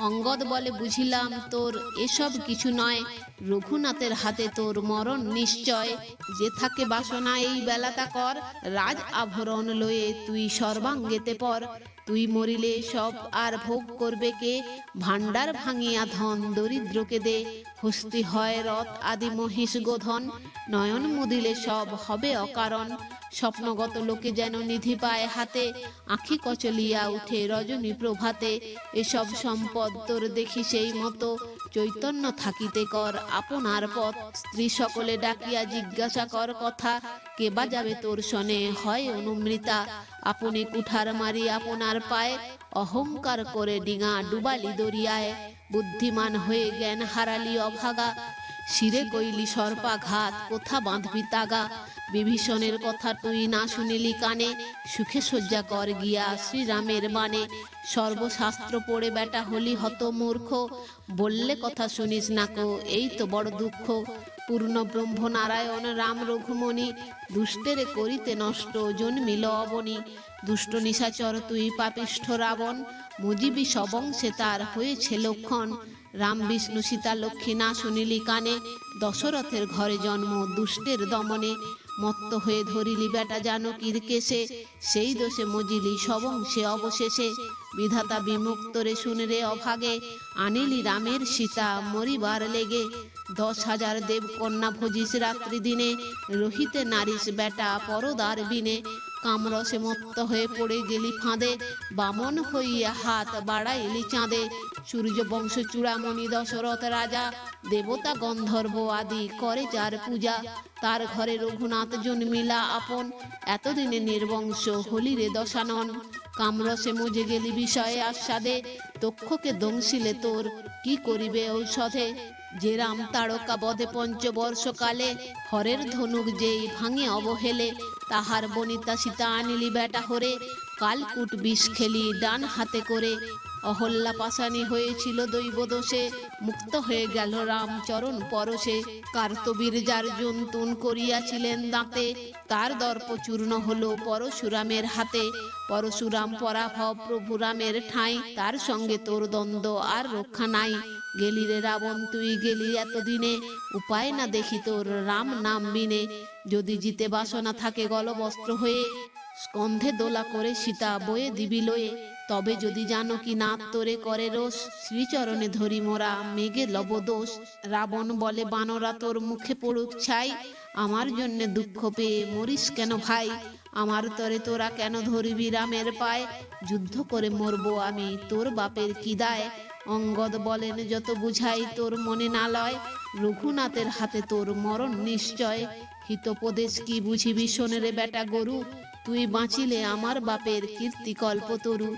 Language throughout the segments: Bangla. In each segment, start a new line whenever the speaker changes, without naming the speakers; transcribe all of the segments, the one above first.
অঙ্গদ বলে বুঝিলাম তোর এসব কিছু নয়। রঘুনাথের হাতে তোর মরণ নিশ্চয়। যে থাকে বাসনা এই বেলাটা কর। রাজ আভরণ লয়ে তুই সর্বাঙ্গেতে পর। তুই মরিলে সব আর ভোগ করবে কে? ভাণ্ডার ভাঙিয়া ধন দরিদ্রকে দে। হস্তি হয় রথ আদি মহিষ গোধন। নয়ন মুদিলে সব হবে অকারণ। স্বপ্নগত লোকে যেন নিধি পায় হাতে। আখি কচলিয়া উঠে রজনী প্রভাতে। এসব সম্পদ তোর দেখি সেই মতো। চৈতন্য থাকিতে কর আপনার পথ। স্ত্রী সকলে ডাকিয়া জিজ্ঞাসা কর কথা। কে বা যাবে তোর শনে? হয় অনুমৃতা। আপনি কুঠার মারি আপনার পায়ে অহংকার করে ডিঙা ডুবালি দরিয়ায়। বুদ্ধিমান হয়ে জ্ঞান হারালি অভাগা। শিরে কইলি সর্পাঘাত, কোথা বাঁধবি তাগা? বিভীষণের কথা তুই না শুনিলি কানে। সুখে সজ্জা কর গিয়া শ্রীরামের মানে সর্বশাস্ত্র পড়ে বেটা হলি হত মূর্খ বললে কথা শুনিস না কো, এই তো বড় দুঃখ। পূর্ণ ব্রহ্ম নারায়ণ রাম রঘুমণি, দুষ্টেরে করিতে নষ্ট জন্মিল অবনি। দুষ্ট নিশাচর তুই পাপিষ্ঠ রাবণ মুজিবি সবংশে তার হয়েছে লক্ষণ। রাম বিষ্ণু সীতা লক্ষ্মী না শুনিলি কানে, দশরথের ঘরে জন্ম দুষ্টের দমনে। মত্ত হয়ে ধরিলি বেটা জানকীর কেশে, সেই দোষে মজিলি সবংশে অবশেষে। বিধাতা বিমুক্ত বিমুক্তরে শুনরে অভাগে, আনিলি রামের সীতা মরিবার লেগে। দশ হাজার দেব কন্যা ভজিস রাত্রি দিনে, রহিতে নারিস বেটা পরদার বিনে। কামরসে মত্ত হয়ে পড়ে গেলি ফাঁদে, বামন হইয়া হাত বাড়াইলি চাঁদে। সূর্য বংশ চূড়ামণি দশরথ রাজা, দেবতা গন্ধর্ব আদি করে যার পূজা। তার ঘরে রঘুনাথ জন্মিলা আপন, এতদিনে নির্বংশ হলি রে দশানন। কামরসে মজে গেলি বিষয়ে আস্বাদে, দক্ষকে দংশিলে তোর, কি করিবে ঔষধে? যে রাম তারকা বধে পঞ্চবর্ষকালে হরের ধনুক যেই ভাঙে অবহেলে, তাহার বনিতা সীতা আনিলি বেটা হরে, কালকুট বিষ খেলি ডান হাতে করে। অহল্যা পাশানি হয়েছিল দৈব দোষে, মুক্ত হয়ে গেল রাম চরণ পরশে। কার্তবীর যার জন্তুন করিয়াছিলেন দাঁতে, তার দর্প চূর্ণ হলো পরশুরামের হাতে। পরশুরাম পরাভব প্রভু রামের ঠাঁই, তার সঙ্গে তোর দ্বন্দ্ব আর রক্ষা নাই। গেলি রে রাবণ, তুই গেলি এতদিনে। উপায় না দেখি তোর রাম নাম বিনে। যদি জিতে বাসনা থাকে গলবস্ত্র হয়ে, স্কন্ধে দোলা করে সীতা বয়ে দিবি লয়ে। তবে যদি জানো কি না তোরে করে রোষ, শ্রীচরণে ধরি মোরা মেঘে লবদোষ। রাবণ বলে, বানরা তোর মুখে পড়ুক ছাই। আমার জন্যে দুঃখ পেয়ে মরিস কেন ভাই? আমার তরে তোরা কেন ধরিবি রামের পায়? যুদ্ধ করে মরবো আমি তোর বাপের কি দায়? অঙ্গদ বলেন, যত বুঝাই তোর মনে না লয়, রঘুনাথের হাতে তোর মরণ নিশ্চয়। হিতোপদেশ কি বুঝিবি শোনেরে বেটা গরু, তুই বাঁচিলে আমার বাপের কীর্তি কল্প তরু।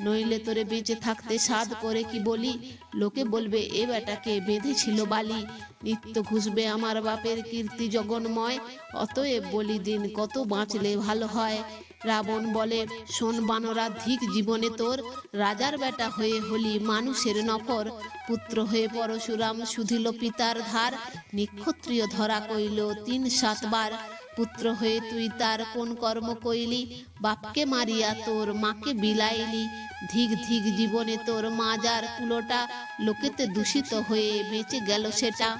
নইলে তোরে বেঁচে থাকতে সাধ করে কি বলি? লোকে বলবে, এ বেটাকে বেঁধেছিল বালি। নিত্য ঘুষবে আমার বাপের কীর্তি জগন্ময়। অতএব বলি দিন কত বাঁচলে ভালো হয়। রাবণ বলে, শোন বানরা ধিক জীবনে তোর রাজার বেটা হয়ে হলি মানুষের নফর পুত্র হয়ে পরশুরাম, সুধিল পিতার ধার। নিক্ষত্রিয় ধরা কইল তিন সাতবার পুত্র হয়ে তুই তার কোন কর্ম কইলি? বাপকে মারিয়া তোর মাকে বিলাইলি। ধিক ধিক জীবনে তোর মাজার কুলোটা, লোকেতে দূষিত হয়ে বেঁচে গেল সেটা।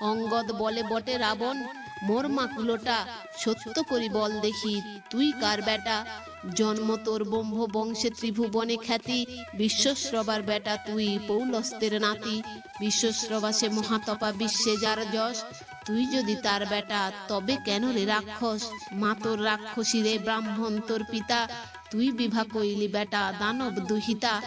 অঙ্গদ বলে, বটে রাবণ মোর মা কুলোটা সত্য করি বল দেখি। তুই কার বেটা? জন্ম তোর ব্রহ্ম বংশে ত্রিভুবনে খ্যাতি। বিশ্বশ্রবার বেটা তুই, পৌলস্তের নাতি। বিশ্বশ্রবা সে মহাতপা বিশ্বে যার যশ। তুই যদি তার বেটা, তবে কেন রে রাক্ষস? মা তোর রাক্ষসী রে ব্রাহ্মণ তোর পিতা। তুই বিভা কইলি, বেটা, দানব দুহিতা।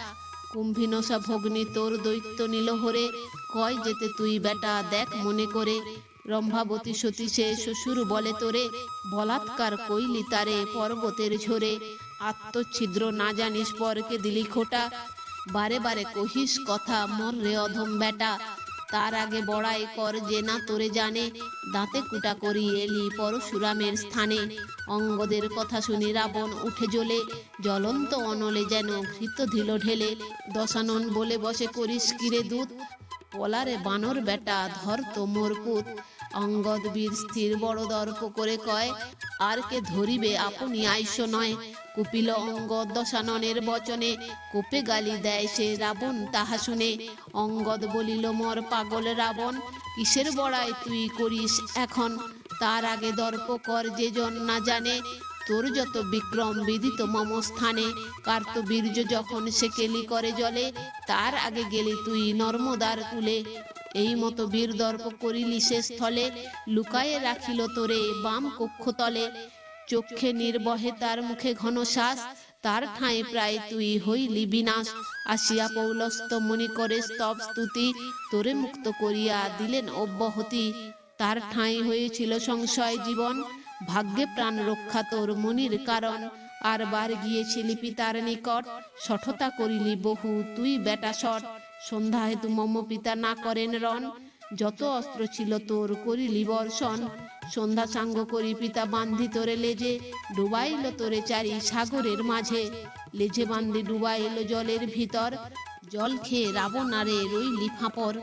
কুম্ভিনসা ভগ্নী তোর দৈত্য নিল হরে কয় যেতে তুই, বেটা, দেখ মনে করে। রম্ভাবতী সতীশে শ্বশুর বলে তোরে, বলাৎকার কইলি তারে পর্বতের ঝরে। আত্মছিদ্র না জানিস পরকে দিলি খোটা। বারে বারে কহিস কথা মন রে অধম বেটা তার আগে বড়াই কর যে না তোরে জানে। দাঁতে কুটা করি এলি পরশুরামের স্থানে। অঙ্গদের কথা শুনি রাবণ উঠে জ্বলে। জ্বলন্ত অনলে যেন ঘৃত ধিল ঢেলে। দশানন বলে বসে করিস কিরে দূত? পলারে বানর বেটা, ধর তো মোর পুত। অঙ্গদ বীর স্থির বড় দর্প করে কয়, আর কে ধরিবে আপনি আইস নয়? কুপিল অঙ্গদ দশাননের বচনে, কোপে গালি দেয় সে রাবণ তাহা শুনে। অঙ্গদ বলিল, মর পাগল রাবণ, কিসের বড়াই তুই করিস এখন? তার আগে দর্প কর যে জন না জানে তোর যত বিক্রম বিদিত মম স্থানে কার্ত বীর্য যখন সে কেলি করে জলে, তার আগে গেলি তুই নর্মদার কুলে। এই মতো বীর দর্প করিলি সে স্থলে, লুকায়ে রাখিল তোরে বাম কক্ষতলে চক্ষে নির্বহে তার মুখে ঘন শ্বাস, তার ঠাঁই প্রায় তুই হইলি বিনাশ। আসিয়া পৌলস্ত মুনি করে স্তব স্তুতি, তোরে মুক্ত করিয়া দিলেন অব্যাহতি। তার ঠাঁই হয়েছিল সংশয় জীবন ভাগ্যে প্রাণ রক্ষা তোর মনির কারণ। আর বার গিয়েছিলি পিতার নিকট সঠতা করিলি বহু, তুই বেটা সট সন্ধ্যা হেতু মম পিতা না করেন রণ, যত অস্ত্র ছিল তোর করিলি বর্ষণ। সন্ধ্যা সাঙ্গ করি পিতা বান্ধি তোরে লেজে, ডুবাইল তোরে চারি সাগরের মাঝে। লেজে বান্ধি ডুবাইল জলের ভিতর, জল খেয়ে রাবণারে রইলি ফাঁপর।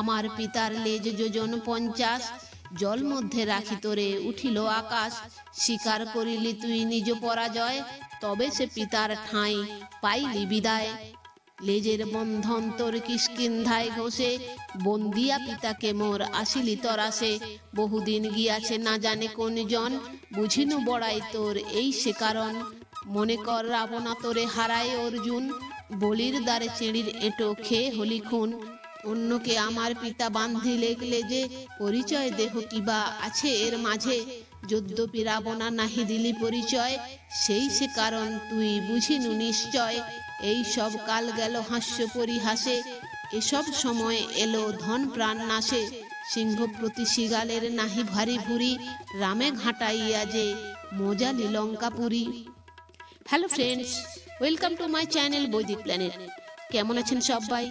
আমার পিতার লেজ যোজন পঞ্চাশ জল মধ্যে রাখি তোরে উঠিল আকাশ। স্বীকার করিলি তুই নিজ পরাজয়, তবে সে পিতার ঠাঁই পাইলি বিদায়। লেজের বন্ধন তোর কিষ্কিন্ধায় ঘষে, বন্দিয়া পিতাকে মোর আসিলি তরাসে বহুদিন গিয়াছে না জানে কোন জন বুঝিনু বড়াই তোর এই সে কারণ। মনে কর রাবণা তোরে হারায় অর্জুন, বলির দ্বারে চেড়ির এঁটো খেয়ে হলি খুন। অন্যকে আমার পিতা বান্ধিলে লেগলে যে পরিচয় দেহ কিবা আছে এর মাঝে? যদ্যপি রাবণা নাহি দিলি পরিচয়, সেই সে কারণ তুই বুঝিনু নিশ্চয়। এই সব কাল গেল হাস্য পরিহাসে, এসব সময় এলো ধন প্রাণ নাশে। সিংহ প্রতি শিগালের নাহি ভারী ভুরি, রামে ঘাটাইয়া যে মজা মজালি Lankapuri hello friends welcome to my channel Vaidik planet কেমন আছেন সবাই?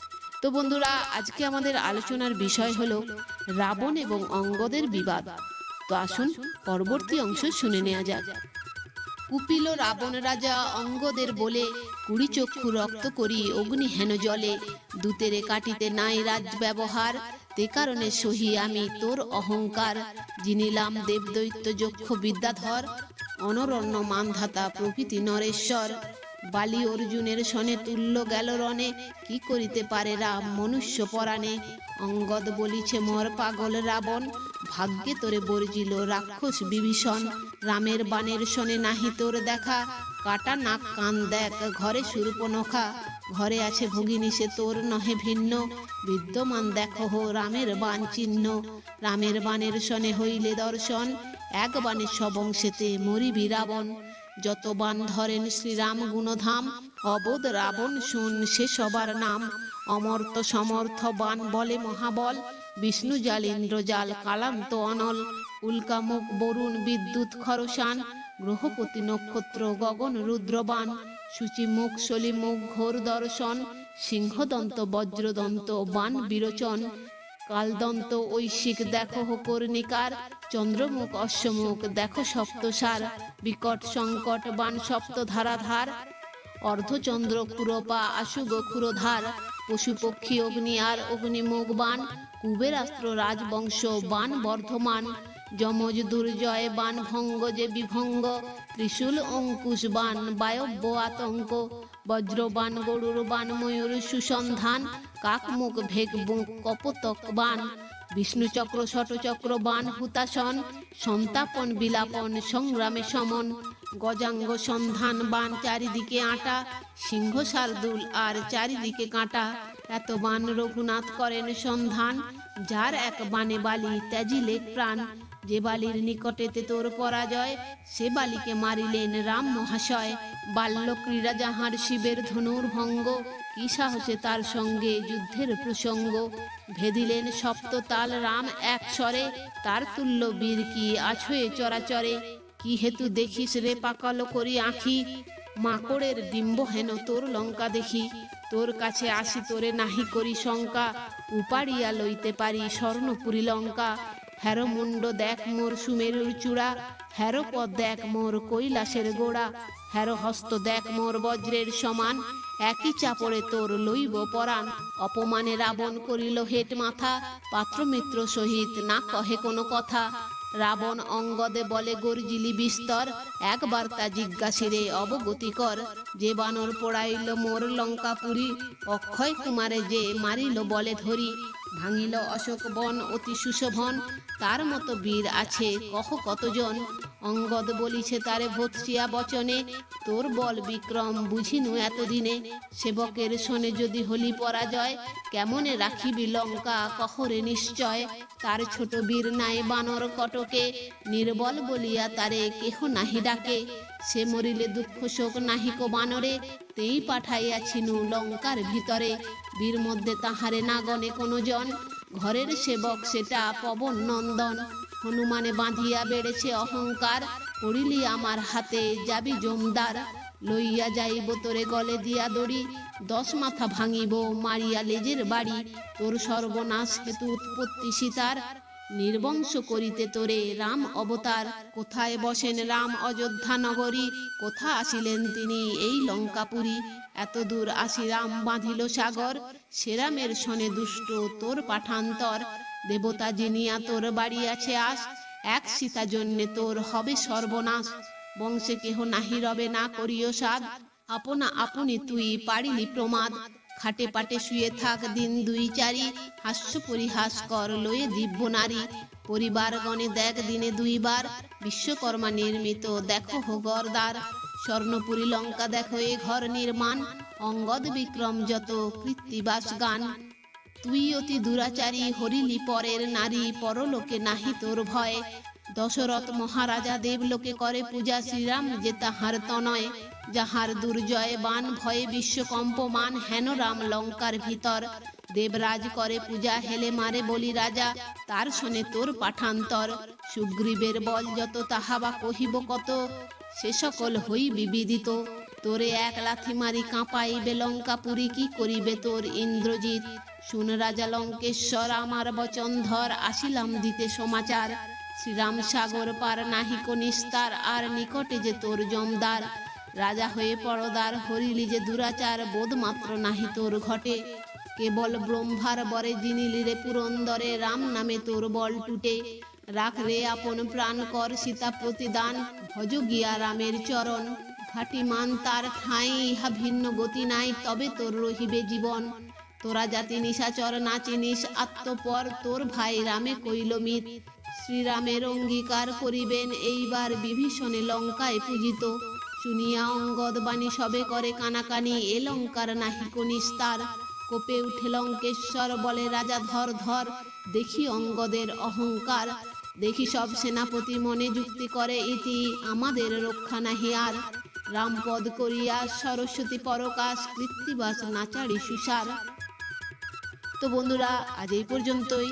তো বন্ধুরা, আজকে আমাদের আলোচনার বিষয় হলো রাবণ এবং অঙ্গদের বিবাদ। তো আসুন পরবর্তী অংশ শুনে নেওয়া যাক। কুপিল রাবণ রাজা অঙ্গদের বলে, কুড়ি চক্ষু রক্ত করি, অগ্নি হেন জলে। দূতেরে কাটিতে নাই রাজ ব্যবহার তে কারণে সহি আমি তোর অহংকার। জিনিলাম দেবদৈত্য যক্ষ বিদ্যাধর, অনরণ্য মানধাতা প্রভৃতি নরেশ্বর। বালি অর্জুনের সনে তুল্য গেল রণে। কি করিতে পারে রাম মনুষ্য পরাণে? অঙ্গদ বলিছে, মর পাগল রাবণ, ভাগ্যে তোরে বর্জিল রাক্ষস বিভীষণ। রামের বাণের শোনে নাহি তোর দেখা। কাটা নাক কান দেখ, ঘরে সুরূপনখা ঘরে আছে ভগিনী, সে তোর নহে ভিন্ন। বিদ্যমান দেখো হো রামের বাণ চিহ্ন। রামের বাণের শনে হইলে দর্শন। এক বাণে সবংশেতে মরিবি রাবণ। যত বান ধরেন শ্রীরাম গুণধাম, অবোধ রাবণ শুন সে সবার নাম। অমর্ত সমর্থ বান বলে মহাবল, বিষ্ণু জাল ইন্দ্র জাল কালান্ত অনল। উল্কামুখ বরুণ বিদ্যুৎ খরসান, গ্রহপতি নক্ষত্র গগন রুদ্রবান। সূচি মুখ সলি ঘোর দর্শন, সিংহদন্ত বজ্রদন্ত বান বিরোচন। কালদন্ত ঐশিক দেখো কর্ণিকার, চন্দ্রমুখ অশ্বমুখ দেখো সপ্তসার, বিকট সংকট বান সপ্ত ধারাধার অর্ধচন্দ্র ক্ষুরপা আশুগ ক্ষুরধার পশু পক্ষী অগ্নি আর অগ্নিমুখ বান, কুবেরাস্ত্র রাজবংশ বান বর্ধমান। যমজ দুর্জয় বান ভঙ্গ যে বিভঙ্গ, ত্রিশূল অঙ্কুশ বান বায়ব্য আতঙ্ক। বজ্রবান গরুর বান ময়ূর সুসন্ধান কাকমুখ ভেগ বুক কপতক বান, বিষ্ণু চক্র ষটচক্র বান হুতাসন সন্তাপন, বিলাপন, সংগ্রামে সমন, গজাঙ্গ সন্ধান বান, চারিদিকে আটা সিংহ শার্দুল আর চারিদিকে কাঁটা। এত বান রঘুনাথ করেন সন্ধান, যার এক বানে বালি ত্যাজিলে প্রাণ। যে বালির নিকটেতে তোর পরাজয়, সে বালিকে মারিলেন রাম মহাশয়। বাল্য ক্রীড়া যাহার শিবের ধনুর ভঙ্গ কি সাহসে তার সঙ্গে যুদ্ধের প্রসঙ্গ। ভেদিলেন সপ্ততাল রাম এক স্বরে, তার তুল্য বীর কি আছয়ে চরাচরে? কি হেতু দেখিস রে পাকালো করি আঁখি? মাকড়ের ডিম্ব হেন তোর লঙ্কা দেখি। তোর কাছে আসি তোরে নাহি করি শঙ্কা। উপাড়িয়া লইতে পারি স্বর্ণপুরী লঙ্কা। হ্যারো মুন্ড দেখ মোর সুমেরুর চূড়া, হ্যারো পদ দেখ মোর কৈলাসের গোড়া, হ্যারো হস্ত দেখ মোর বজ্রের সমান, একই চাপড়ে তোর লইব পরাণ, অপমানে রাবণ করিল হেট মাথা পাত্রমিত্র সহিত না কহে কোনো কথা, রাবণ অঙ্গদে বলে গর্জিলি বিস্তর, একবার তা জিজ্ঞাসিরে অবগতি কর, যে বানর পোড়াইল মোর লঙ্কাপুরী, অক্ষয় কুমারে যে মারিল বলে ধরি ভাঙিল অশোক বন অতি সুশোভন। তার মতো বীর আছে কহ কতজন? অঙ্গদ বলিছে, তারে ভৎসিয়া বচনে। তোর বল বিক্রম, বুঝিনু এতদিনে। সেবকের শোনে যদি হলি পরাজয়, কেমনে রাখিবি লঙ্কা? কহরে নিশ্চয়। তার ছোট বীর নাই বানর কটকে। নির্বল বলিয়া তারে কেহ নাহি ডাকে। সে মরিলে দুঃখ শোক নাহিক বানরে। তেই পাঠাইয়াছিনু লঙ্কার ভিতরে। বীর মধ্যে তাহারে না গনে কোনো জন ঘরের সেবক সেটা পবন নন্দন। হনুমানে বাঁধিয়া বেড়েছে অহংকার, পড়িলি আমার হাতে যাবি জমদার। লইয়া যাইব তোরে গলে দিয়া দড়ি, দশ মাথা ভাঙিব মারিয়া লেজের বাড়ি। তোর সর্বনাশ হেতু উৎপত্তি সীতার। নির্বংশ করিতে তোরে রাম অবতার। কোথায় বসেন রাম অযোধ্যা নগরী? কোথা আসিলেন তিনি এই লঙ্কাপুরী? এত দূর আসি রাম বাঁধিল সাগর। সেরামের শনে দুষ্ট তোর পাঠান্তর। দেবতা জিনিয়া তোর বাড়ি আছে আস এক সীতা জন্যে তোর হবে সর্বনাশ। বংশে কেহ নাহি রবে না করিও সাদ আপনা আপনি তুই পারিলি প্রমাদ। খাটে পাটে শুয়ে থাক দিন দুই চারি। হাস্য পরিহাস কর লয়ে দিব্য নারী। পরিবার গণে দেখ দিনে দুইবার। বিশ্বকর্মা নির্মিত দেখো হো গরদার। স্বর্ণপুরী লঙ্কা দেখো এ ঘর নির্মাণ। অঙ্গদ বিক্রম যত কৃত্তিবাস গান। তুই অতি দুরাচারী, হরিলি পরের নারী। পরলোকে নাহি তোর ভয়। দশরথ মহারাজা দেবলোকে করে পূজা শ্রীরাম, যে তাহার তনয়, যাহার দুর্জয় বান ভয়ে বিশ্বকম্পমান হেন রাম লঙ্কার ভিতর। দেবরাজ করে পূজা হেলে মারে বলি রাজা, তার শোনে তোর পাঠান্তর। সুগ্রীবের বল যত তাহা বা কহিব কত, সে সকল হই বিবিদিত। তোরে এক লাথি মারি কাঁপাইবে লঙ্কাপুরী কি করিবে তোর ইন্দ্রজিৎ? শুন রাজা লঙ্কেশ্বর, আমার বচন ধর আসিলাম দিতে সমাচার। শ্রীরাম সাগর পার নাহিক নিস্তার, আর নিকটে যে তোর জমদার। রাজা হয়ে পরদার হরিলি যে দুরাচার, বোধ মাত্র নাহি তোর ঘটে। কেবল ব্রহ্মার বরে জিনিলি রে পুরন্দরে, রাম নামে তোর বল টুটে। রাখ রে আপন প্রাণ কর সীতা প্রতিদান, ভজ গিয়া রামের চরণ। ঘাটি মান তার ঠাঁই, ইহা ভিন্ন গতি নাই, তবে তোর রহিবে জীবন। তোরা জাতি নিশাচর না চিনিস, আত্মপর তোর ভাই রামে কইল মিত। শ্রীরামের অঙ্গীকার করিবেন, এইবার বিভীষণে লঙ্কায় পূজিত। শুনিয়া অঙ্গদ বাণী সবে করে কানাকানি, এ লঙ্কার নাহিক কোপে উঠে লঙ্কেশ্বর বলে, রাজা ধর ধর, দেখি অঙ্গদের অহংকার। দেখি সব সেনাপতি মনে যুক্তি করে, ইতি আমাদের রক্ষা নাহি আর। রামপদ করিয়া সরস্বতী পরকাশ, কৃত্তিবাস নাচারি সুসার। তো বন্ধুরা, আজ এই পর্যন্তই।